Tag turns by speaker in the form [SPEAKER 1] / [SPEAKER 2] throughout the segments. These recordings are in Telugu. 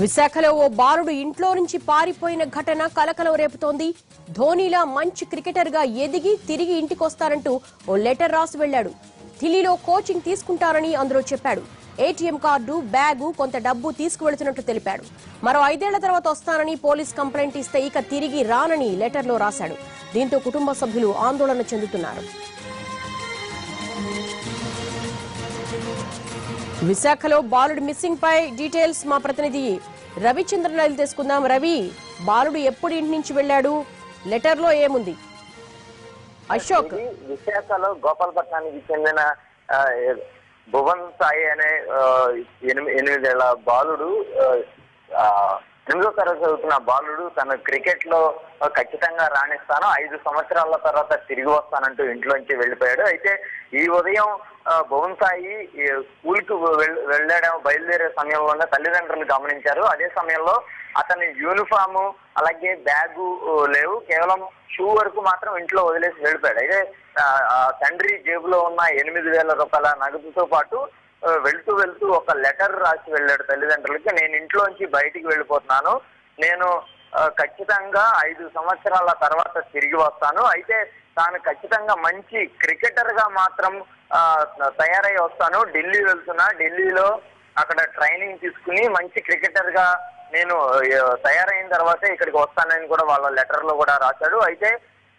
[SPEAKER 1] విశాఖలో ఓ బాలుడు ఇంట్లో నుంచి పారిపోయిన ఘటన కలకలం రేపుతోంది. ధోనీలా మంచి క్రికెటర్గా ఎదిగి తిరిగి ఇంటికొస్తానంటూ ఓ లెటర్ రాసి వెళ్ళాడు ఢిల్లీలో కోచింగ్ తీసుకుంటానని అందులో చెప్పాడు. ఏటీఎం కార్డు బ్యాగు కొంత డబ్బు తీసుకువెళ్తున్నట్టు తెలిపాడు. మరో ఐదేళ్ళ తర్వాత వస్తానని పోలీస్ కంప్లైంట్ ఇస్తే ఇక తిరిగి రానని లెటర్లో రాశాడు. దీంతో కుటుంబ సభ్యులు ఆందోళన చెందుతున్నారు. విశాఖలో బాలుడు మిస్సింగ్ పై డీటెయిల్స్ మా ప్రతినిధి రవిచంద్రన్ అడిగి తెలుసుకుందాం రవి బాలుడు ఎప్పుడు ఇంటి నుంచి వెళ్ళాడు? లెటర్లో ఏముంది? అశోక్.
[SPEAKER 2] విశాఖలో గోపాలపట్నానికి చెందిన భువన్ సాయి అనే ఆ, ఎనిమి- ఎనిమిదేళ్ళ బాలుడు ఆ, ఎనిమిదో తరగతి చదువుతున్న బాలుడు తన క్రికెట్లో ఖచ్చితంగా రాణిస్తాను. ఐదు సంవత్సరాల తర్వాత తిరిగి వస్తానంటూ ఇంట్లోంచి వెళ్ళిపోయాడు. అయితే ఈ ఉదయం భువన్ సాయి స్కూల్కు వెళ్- వెళ్ళడం బయలుదేరే సమయంలోనే తల్లిదండ్రులు గమనించారు. అదే సమయంలో అతని యూనిఫాము అలాగే బ్యాగు లేవు. కేవలం షూ వరకు మాత్రం ఇంట్లో వదిలేసి వెళ్ళిపోయాడు. అయితే తండ్రి జేబులో ఉన్న ఎనిమిది వేల రూపాయల నగదుతో పాటు వెళ్తూ వెళ్తూ ఒక లెటర్ రాసి వెళ్ళాడు తల్లిదండ్రులకి. నేను ఇంట్లోంచి బయటికి వెళ్ళిపోతున్నాను. నేను ఖచ్చితంగా ఐదు సంవత్సరాల తర్వాత తిరిగి వస్తాను. అయితే తాను ఖచ్చితంగా మంచి క్రికెటర్గా మాత్రం తయారై వస్తాను. ఢిల్లీ వెళ్తున్నా. ఢిల్లీలో అక్కడ ట్రైనింగ్ తీసుకుని మంచి క్రికెటర్గా నేను తయారైన తర్వాతే ఇక్కడికి వస్తానని కూడా వాళ్ళ లెటర్లో కూడా రాశాడు. అయితే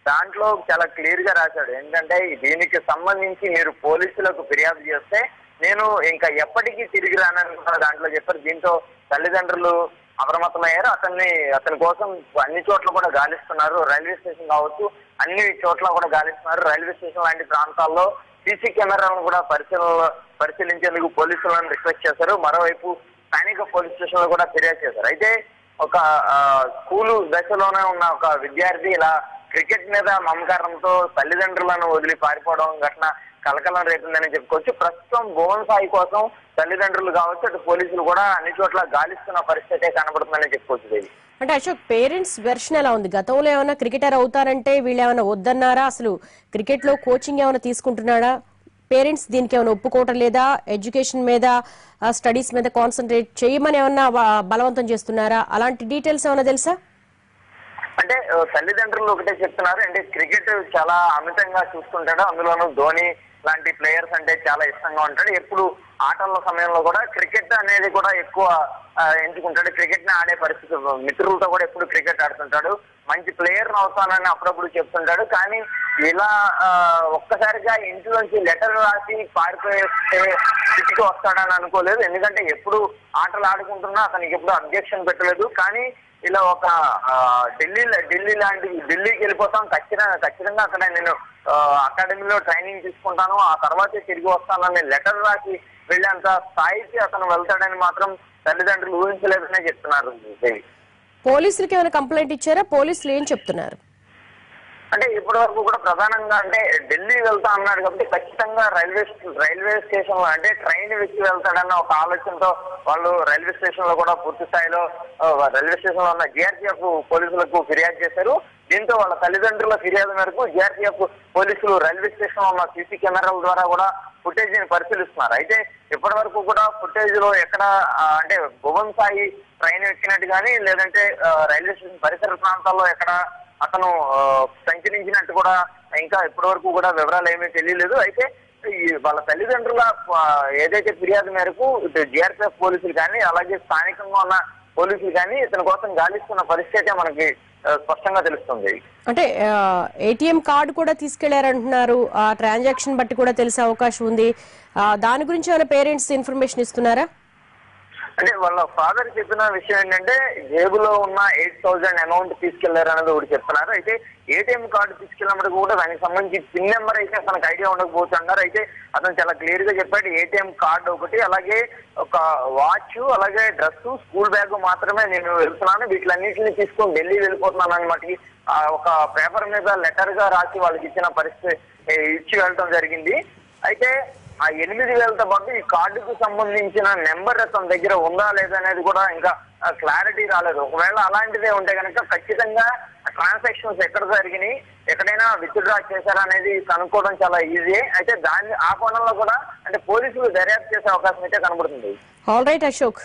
[SPEAKER 2] దాంట్లో చాలా క్లియర్గా రాశాడు. ఏంటంటే దీనికి సంబంధించి మీరు పోలీసులకు ఫిర్యాదు చేస్తే నేను ఇంకా ఎప్పటికీ తిరిగి రానని దాంట్లో చెప్పారు. దీంతో తల్లిదండ్రులు అప్రమత్తమయ్యారు. అతన్ని అతని కోసం అన్ని చోట్ల కూడా గాలిస్తున్నారు. రైల్వే స్టేషన్ కావచ్చు అన్ని చోట్ల కూడా గాలిస్తున్నారు. రైల్వే స్టేషన్ లాంటి ప్రాంతాల్లో సీసీ కెమెరాలను కూడా పరిశీలన పరిశీలించేందుకు పోలీసులను రిక్వెస్ట్ చేశారు. మరోవైపు స్థానిక పోలీస్ స్టేషన్లో కూడా ఫిర్యాదు చేశారు. అయితే ఒక స్కూలు దశలోనే ఉన్న ఒక విద్యార్థి ఇలా క్రికెట్ మీద మమకారంతో తల్లిదండ్రులను వదిలి పారిపోవడం ఘటన కలకలం రేపిందని చెప్పుకోవచ్చు ప్రస్తుతం భువన్ సాయి కోసం తల్లిదండ్రులు కావచ్చు అటు పోలీసులు కూడా అన్ని చోట్ల గాలిస్తున్న పరిస్థితే కనబడుతుందని చెప్పుకోవచ్చు
[SPEAKER 1] అంటే అశోక్ పేరెంట్స్ వెర్షన్ ఎలా ఉంది? గతంలో ఏమైనా క్రికెటర్ అవుతారంటే వీళ్ళు ఏమైనా వద్దన్నారా? అసలు క్రికెట్లో కోచింగ్ ఏమైనా తీసుకుంటున్నాడా? పేరెంట్స్ దీనికి ఏమైనా ఒప్పుకోవటం లేదా? ఎడ్యుకేషన్ మీద స్టడీస్ మీద కాన్సన్ట్రేట్ చేయమని ఏమన్నా బలవంతం చేస్తున్నారా? అలాంటి డీటెయిల్స్ ఏమైనా తెలుసా?
[SPEAKER 2] అంటే తల్లిదండ్రులు ఒకటే చెప్తున్నారు అంటే క్రికెట్ చాలా అమితంగా చూస్తుంటాడు. అందులోనూ ధోని లాంటి ప్లేయర్స్ అంటే చాలా ఇష్టంగా ఉంటాడు. ఎప్పుడు ఆటల సమయంలో కూడా క్రికెట్ అనేది కూడా ఎక్కువ ఎంచుకుంటాడు. క్రికెట్ని ఆడే పరిస్థితి మిత్రులతో కూడా ఎప్పుడు క్రికెట్ ఆడుతుంటాడు. మంచి ప్లేయర్ అవుతానని అప్పుడప్పుడు చెప్తుంటాడు. కానీ ఇలా ఒక్కసారిగా ఇంట్లోంచి లెటర్ రాసి పారిపోయే స్థితికి వస్తాడని అనుకోలేదు. ఎందుకంటే ఎప్పుడు ఆటలు ఆడుకుంటున్నా అతనికి ఎప్పుడు అబ్జెక్షన్ పెట్టలేదు. కానీ ఇలా ఒక ఢిల్లీ ఢిల్లీ లాంటి ఢిల్లీకి వెళ్ళిపోతాం. ఖచ్చితంగా ఖచ్చితంగా అక్కడ నేను అకాడమీలో ట్రైనింగ్ తీసుకుంటాను. ఆ తర్వాతే తిరిగి వస్తానని లెటర్ రాసి వెళ్ళేంత స్థాయికి అతను వెళ్తాడని మాత్రం తల్లిదండ్రులు ఊహించలేదనే చెప్తున్నారు
[SPEAKER 1] పోలీసులకి ఏమైనా కంప్లైంట్ ఇచ్చారా? పోలీసులు ఏం చెప్తున్నారు?
[SPEAKER 2] అంటే ఇప్పటి వరకు కూడా ప్రధానంగా అంటే ఢిల్లీ వెళ్తా అన్నాడు కాబట్టి ఖచ్చితంగా రైల్వే రైల్వే స్టేషన్లో అంటే ట్రైన్ వెక్కి వెళ్తాడన్న ఒక ఆలోచనతో వాళ్ళు రైల్వే స్టేషన్లో కూడా పూర్తి స్థాయిలో రైల్వే స్టేషన్లో ఉన్న జిఆర్పీఎఫ్ పోలీసులకు ఫిర్యాదు చేశారు. దీంతో వాళ్ళ తల్లిదండ్రుల ఫిర్యాదు మేరకు జేఆర్టీఎఫ్ పోలీసులు రైల్వే స్టేషన్ ఉన్న సీసీ కెమెరాల ద్వారా కూడా ఫుటేజ్ని పరిశీలిస్తున్నారు. అయితే ఇప్పటి వరకు కూడా ఫుటేజ్లో ఎక్కడ అంటే భువన్ సాయి ట్రైన్ ఎక్కినట్టు కానీ లేదంటే రైల్వే స్టేషన్ పరిసర ప్రాంతాల్లో ఎక్కడ అతను సంచరించినట్టు కూడా ఇంకా ఇప్పటి వరకు కూడా వివరాలు ఏమీ తెలియలేదు. అయితే ఈ వాళ్ళ తల్లిదండ్రుల ఏదైతే ఫిర్యాదు మేరకు జిఆర్పిఎఫ్ పోలీసులు కానీ అలాగే స్థానికంగా ఉన్న పోలీసులు కానీ ఇతని కోసం గాలిస్తున్న పరిస్థితి మనకి స్పష్టంగా తెలుస్తుంది.
[SPEAKER 1] అంటే ఏటీఎం కార్డు కూడా తీసుకెళ్ళారంటున్నారు. ఆ ట్రాన్సాక్షన్ బట్టి కూడా తెలిసే అవకాశం ఉంది. ఆ, దాని గురించి ఏమైనా పేరెంట్స్ ఇన్ఫర్మేషన్ ఇస్తున్నారా?
[SPEAKER 2] అంటే వాళ్ళ ఫాదర్ చెప్పిన విషయం ఏంటంటే జేబులో ఉన్న ఎయిట్ థౌసండ్ అమౌంట్ తీసుకెళ్ళారు అనేది ఒకటి చెప్తున్నారు. అయితే ఏటీఎం కార్డు తీసుకెళ్ళినప్పుడు కూడా దానికి సంబంధించి పిన్ నెంబర్ అయితే అతనికి ఐడియా ఉండకపోవచ్చు అన్నారు. అయితే అతను చాలా క్లియర్గా చెప్పాడు ఏటీఎం కార్డు ఒకటి అలాగే ఒక వాచ్ అలాగే డ్రెస్ స్కూల్ బ్యాగ్ మాత్రమే నేను వెళ్తున్నాను. వీటిలన్నింటినీ తీసుకొని ఢిల్లీ వెళ్ళిపోతున్నాను అనమాట ఒక పేపర్ మీద లెటర్గా రాసి వాళ్ళకి ఇచ్చిన పరిస్థితి ఇచ్చి వెళ్ళడం జరిగింది. అయితే ఆ ఎనిమిది వేలతో పాటు ఈ కార్డుకు సంబంధించిన నెంబర్ తన దగ్గర ఉందా లేదా అనేది కూడా ఇంకా క్లారిటీ రాలేదు. ఒకవేళ అలాంటిదే ఉంటే కనుక ఖచ్చితంగా ట్రాన్సాక్షన్స్ ఎక్కడ జరిగినాయి ఎక్కడైనా విత్డ్రా చేశారా అనేది కనుక్కోవడం చాలా ఈజీ. అయితే దాన్ని ఆ కోణంలో కూడా అంటే పోలీసులు దర్యాప్తు చేసే అవకాశం అయితే కనబడుతుంది.
[SPEAKER 1] All right Ashok